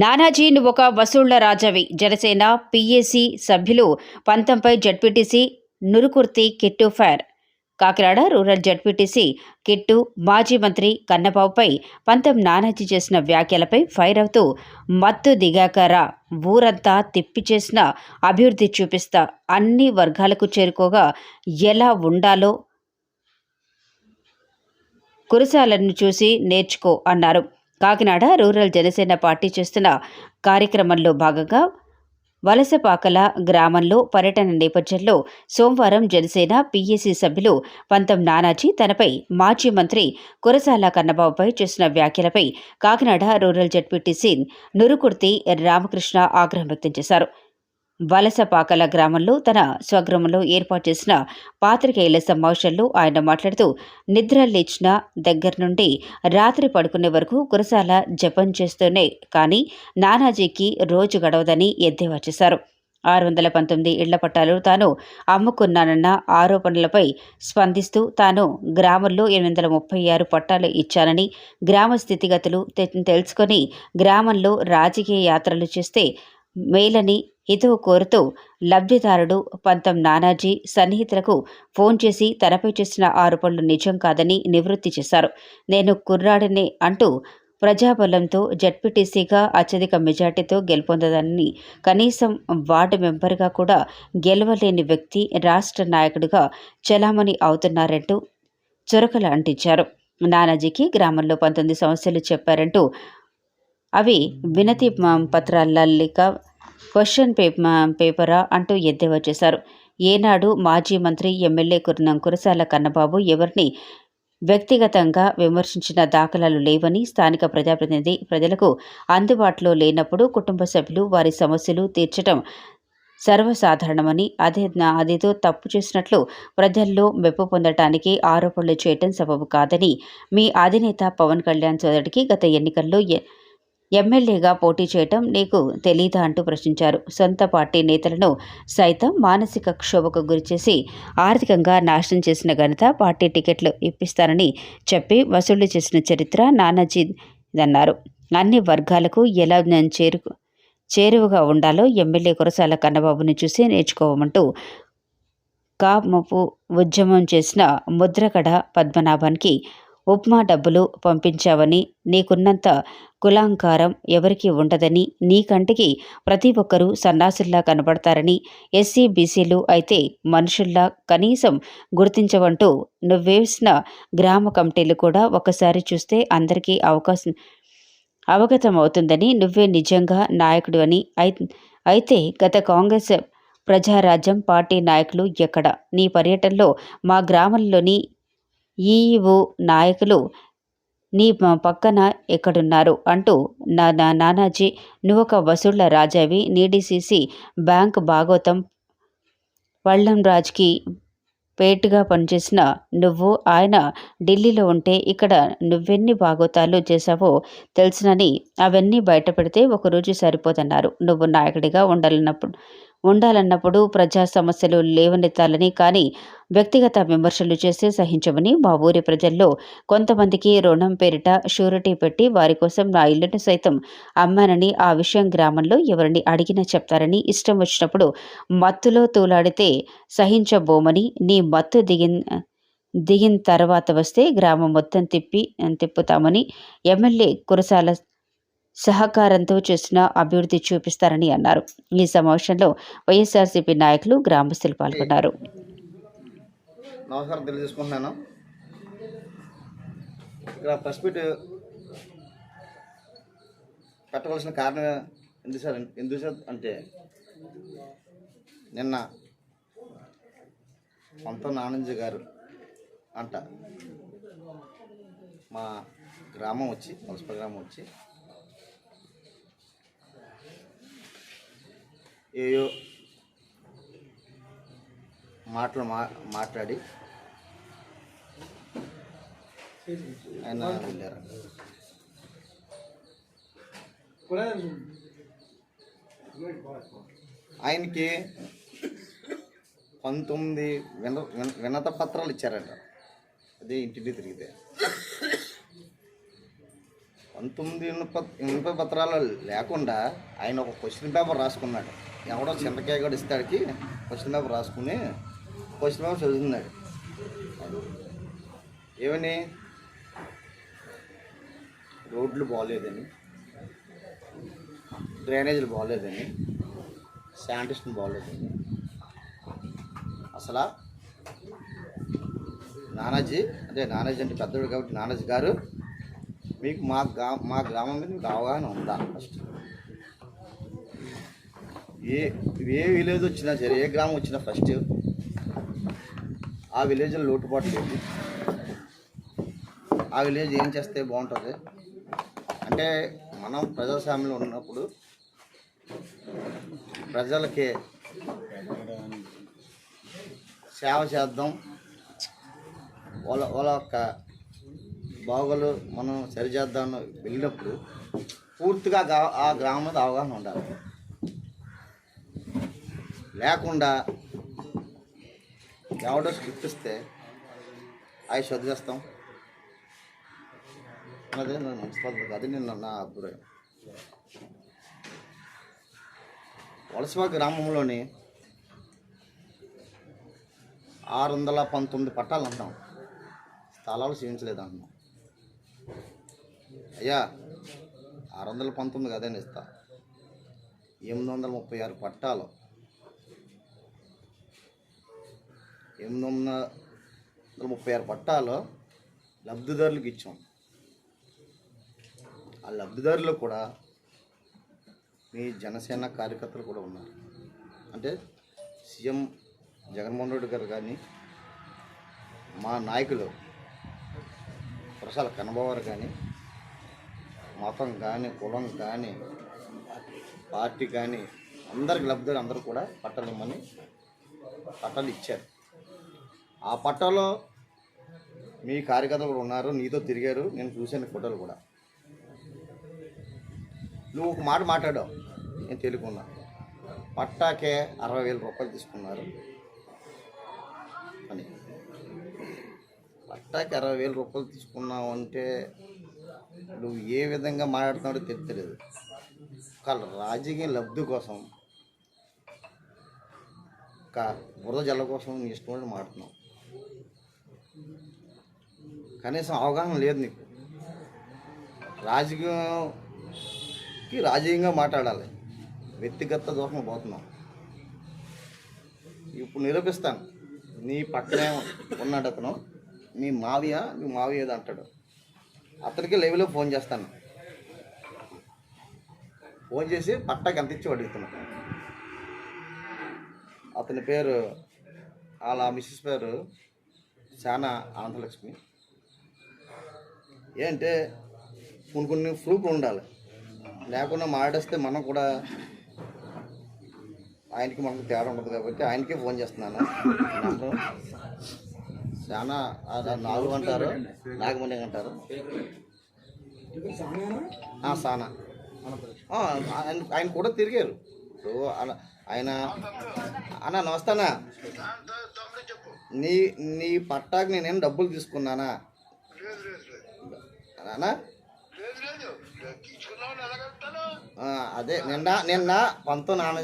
నానాజీ నువ్వు ఒక వసూళ్ళ రాజావి. జనసేన పిఏసి సభ్యులు పంతంపై ZPTC Nurukurthi Kittu fire. Kakinada rural ZPTC Kittu మాజీ మంత్రి కన్నబాబుపై పంతం నానాజీ చేసిన వ్యాఖ్యలపై ఫైర్ అవుతూ మత్తు దిగాకరా ఊరంతా తిప్పి చేసిన అభివృద్ధి చూపిస్తా అన్ని వర్గాలకు చేరుకోగా ఎలా ఉండాలో కురసాలను చూసి నేర్చుకో అన్నారు. కాకినాడ రూరల్ జనసేన పార్టీ చేస్తున్న కార్యక్రమంలో భాగంగా వలసపాకల గ్రామంలో పర్యటన నేపథ్యంలో సోమవారం జనసేన పీఏసీ సభ్యులు పంతం నానాజీ తనపై మాజీ మంత్రి కురసాల కన్నబాబుపై చేసిన వ్యాఖ్యలపై కాకినాడ రూరల్ జడ్పీటీసీ నురుకుర్తి రామకృష్ణ ఆగ్రహం వ్యక్తం చేశారు. వలసపాకల గ్రామంలో తన స్వగ్రామంలో ఏర్పాటు చేసిన పాత్రికేయుల సమావేశంలో ఆయన మాట్లాడుతూ నిద్ర లేచిన దగ్గర నుండి రాత్రి పడుకునే వరకు కురసాల జపం చేస్తూనే కానీ నానాజీకి రోజు గడవదని ఎద్దేవా చేశారు. ఆరు వందల పంతొమ్మిది ఇళ్ళ పట్టాలు తాను అమ్ముకున్నానన్న ఆరోపణలపై స్పందిస్తూ తాను గ్రామంలో ఎనిమిది వందల ముప్పై ఆరు పట్టాలు ఇచ్చానని గ్రామ స్థితిగతులు తె- తెలుసుకొని గ్రామంలో రాజకీయ యాత్రలు చేస్తే మేలని హితవు కోరుతూ లబ్ధిదారుడు పంతం నానాజీ సన్నిహితులకు ఫోన్ చేసి తనపై చేసిన ఆరోపణలు నిజం కాదని నివృత్తి చేశారు. నేను కుర్రాడినే అంటూ ప్రజాబలంతో జడ్పీటీసీగా అత్యధిక మెజార్టీతో గెలుపొందదని కనీసం వార్డు మెంబర్గా కూడా గెలవలేని వ్యక్తి రాష్ట్ర నాయకుడిగా చలామణి అవుతున్నారంటూ చురకలు అంటించారు. నానాజీకి గ్రామంలో పంతొమ్మిది సమస్యలు చెప్పారంటూ అవి వినతి పత్రాల లేక క్వశ్చన్ పేప పేపరా అంటూ ఎద్దేవా చేశారు ఏనాడు మాజీ మంత్రి ఎమ్మెల్యే కుర్నం కురసాల కన్నబాబు ఎవరిని వ్యక్తిగతంగా విమర్శించిన దాఖలాలు లేవని స్థానిక ప్రజాప్రతినిధి ప్రజలకు అందుబాటులో లేనప్పుడు కుటుంబ సభ్యులు వారి సమస్యలు తీర్చడం సర్వసాధారణమని అదే అదేదో తప్పు చేసినట్లు ప్రజల్లో మెప్పు పొందటానికి ఆరోపణలు చేయటం సబబు కాదని మీ అధినేత పవన్ కళ్యాణ్ సోదరుడికి గత ఎన్నికల్లో ఎ- ఎమ్మెల్యేగా పోటీ చేయటం నీకు తెలీదా అంటూ ప్రశ్నించారు. సొంత పార్టీ నేతలను సైతం మానసిక క్షోభకు గురిచేసి ఆర్థికంగా నాశనం చేసిన ఘనత పార్టీ టికెట్లు ఇప్పిస్తానని చెప్పి వసూళ్ళు చేసిన చరిత్ర నానాజీదన్నారు. అన్ని వర్గాలకు ఎలా నేను చేరు చేరువగా ఉండాలో ఎమ్మెల్యే కురసాల కన్నబాబుని చూసి నేర్చుకోవమంటూ కామపు ఉద్యమం చేసిన ముద్రకడ పద్మనాభానికి ఉప్మా డబ్బులు పంపించావని నీకున్నంత కులాంకారం ఎవరికీ ఉండదని నీ కంటికి ప్రతి ఒక్కరూ సన్నాసుల్లా కనబడతారని ఎస్సీ బీసీలు అయితే మనుషుల్లా కనీసం గుర్తించవంటూ నువ్వేసిన గ్రామ కమిటీలు కూడా ఒకసారి చూస్తే అందరికీ అవకాశం అవగతం అవుతుందని నువ్వే నిజంగా నాయకుడు అని అయితే గత కాంగ్రెస్ ప్రజారాజ్యం పార్టీ నాయకులు ఎక్కడ? నీ పర్యటనలో మా గ్రామంలోని ఈఈఓ నాయకులు నీ పక్కన ఎక్కడున్నారు? అంటూ నా నా నానాజీ నువ్వొక వసూళ్ళ రాజావి నీడిసిసి బ్యాంక్ భాగవతం వళ్ళం రాజ్కి పేటుగా పనిచేసిన నువ్వు ఆయన ఢిల్లీలో ఉంటే ఇక్కడ నువ్వెన్ని భాగవతాలు చేశావో తెలుసునని అవన్నీ బయటపెడితే ఒకరోజు సరిపోదన్నారు. నువ్వు నాయకుడిగా ఉండాలన్నప్పుడు ఉండాలన్నప్పుడు ప్రజా సమస్యలు లేవనెత్తాలని కానీ వ్యక్తిగత విమర్శలు చేస్తే సహించమని మా ఊరి ప్రజల్లో కొంతమందికి రుణం పేరిట షూరిటీ పెట్టి వారి కోసం నా ఇల్లును సైతం అమ్మానని ఆ విషయం గ్రామంలో ఎవరిని అడిగినా చెప్తారని ఇష్టం వచ్చినప్పుడు మత్తులో తూలాడితే సహించబోమని నీ మత్తు దిగిన దిగిన తర్వాత వస్తే గ్రామం మొత్తం తిప్పి తిప్పుతామని ఎమ్మెల్యే కురసాల సహకారంతో చేసిన అభివృద్ధి చూపిస్తారని అన్నారు. ఈ సమావేశంలో వైఎస్ఆర్సీపీ నాయకులు గ్రామస్తులు పాల్గొన్నారు. నమస్కారం తెలియజేసుకుంటున్నాను. ఇక్కడ ప్రెస్ మీట్ పెట్టవలసిన కారణం ఎందుకు సార్? ఎందుకు సార్ అంటే నిన్న పంత నానంజీ గారు అంట మా గ్రామం వచ్చి మున్సిపల్ గ్రామం వచ్చి ఏయో మాటలు మా మాట్లాడి. ఆయన వెళ్ళారు. ఆయనకి పంతొమ్మిది విన విన- వినత పత్రాలు ఇచ్చారంట. అదే ఇంటిని తిరిగితే. పంతొమ్మిది ఇనుప ఇనుప పత్రాలు లేకుండా ఆయన ఒక క్వశ్చన్ పేపర్ రాసుకున్నాడు. ఎవడో చింతకాయ కూడా ఇస్తాడికి క్వశ్చన్ పేపర్ రాసుకుని క్వశ్చన్ పేపర్ చదువుతున్నాడు. ఏమని? రోడ్లు బాగోలేదని డ్రైనేజీలు బాగోలేదని శానిటేషన్ బాగోలేదని. అసలు నానాజీ అదే నానాజీ అంటే పెద్దోడు కాబట్టి నానాజీ గారు మీకు మా గ్రా మా గ్రామం మీద మీకు అవగాహన ఉందా ఫస్ట్ ఏ ఏ విలేజ్ వచ్చినా సరే ఏ గ్రామం వచ్చినా ఫస్ట్ ఆ విలేజ్లో లోటుపాటు లేదు. ఆ విలేజ్ ఏం చేస్తే బాగుంటుంది? అంటే మనం ప్రజాస్వామ్యంలో ఉన్నప్పుడు ప్రజలకి సేవ చేద్దాం. వాళ్ళ వాళ్ళ యొక్క బాగోలు మనం సరిచేద్దాం వెళ్ళినప్పుడు పూర్తిగా ఆ గ్రామం మీద అవగాహన ఉండాలి. లేకుండా ఎవడో స్క్రిప్ట్ ఇస్తే అవి చదివేస్తాం. అదే నా మున్సిపాలిటీ అది నేను నా అభిప్రాయం. వలసవ గ్రామంలోని ఆరు వందల పంతొమ్మిది పట్టాలు అంటాం. స్థలాలు చేయించలేదు అంటున్నాం అయ్యా ఆరు వందల పంతొమ్మిది కదండి ఇస్తా. ఎనిమిది వందల ముప్పై ఆరు పట్టాలు. ఎనిమిది వందల ముప్పై ఆరు పట్టాలు లబ్ధిదారులకు ఇచ్చాం. ఆ లబ్ధిదారులు కూడా మీ జనసేన కార్యకర్తలు కూడా ఉన్నారు. అంటే సీఎం జగన్మోహన్ రెడ్డి గారు కానీ మా నాయకులు ప్రసాల కనబవారు కానీ మతం కానీ కులం కానీ పార్టీ కానీ అందరికి లబ్ధిదారు అందరూ కూడా పట్టాలు ఇమ్మని పట్టాలు ఇచ్చారు. ఆ పట్టాలో మీ కార్యకర్తలు కూడా ఉన్నారు నీతో తిరిగారు నేను చూశాను ఫోటోలు కూడా. నువ్వు ఒక మాట మాట్లాడావు నేను తెలుకున్నా. పట్టాకే అరవై వేల రూపాయలు తీసుకున్నారు అని. పట్టాకి అరవై వేల రూపాయలు తీసుకున్నావు అంటే నువ్వు ఏ విధంగా మాట్లాడుతున్నాడో తెలియలేదు ఒక రాజకీయ లబ్ధి కోసం ఒక బురద జల్ల కోసం నీ ఇష్టం మాట్లాడుతున్నావు. కనీసం అవగాహన లేదు నీకు. రాజకీయంకి రాజకీయంగా మాట్లాడాలి. వ్యక్తిగత దోషం పోతున్నాం. ఇప్పుడు నిరూపిస్తాను. నీ పక్కనే ఉన్నాడు అతను. మీ మావయ్య మీ మావయ్య అంటాడు. అతనికి లైవ్లో ఫోన్ చేస్తాను. ఫోన్ చేసి పట్టాకి ఎంత ఇచ్చి అడుగుతున్నాను అతని పేరు వాళ్ళ మిస్సెస్ పేరు చాలా ఆనందలక్ష్మి. ఏంటంటే కొన్ని కొన్ని ప్రూఫ్లు ఉండాలి. లేకుండా మాట్లాడిస్తే మనం కూడా ఆయనకి మనకు తేడా ఉండదు కాబట్టి ఆయనకే ఫోన్ చేస్తున్నాను. చాలా నాలుగు అంటారు నాగమణి అంటారు. సానా ఆయన ఆయన కూడా తిరిగారు. ఇప్పుడు ఆయన అన్న నమస్తానా నీ నీ పట్టాకి నేనేం డబ్బులు తీసుకున్నానా? అదే నిన్న నిన్న పంతో నాన్న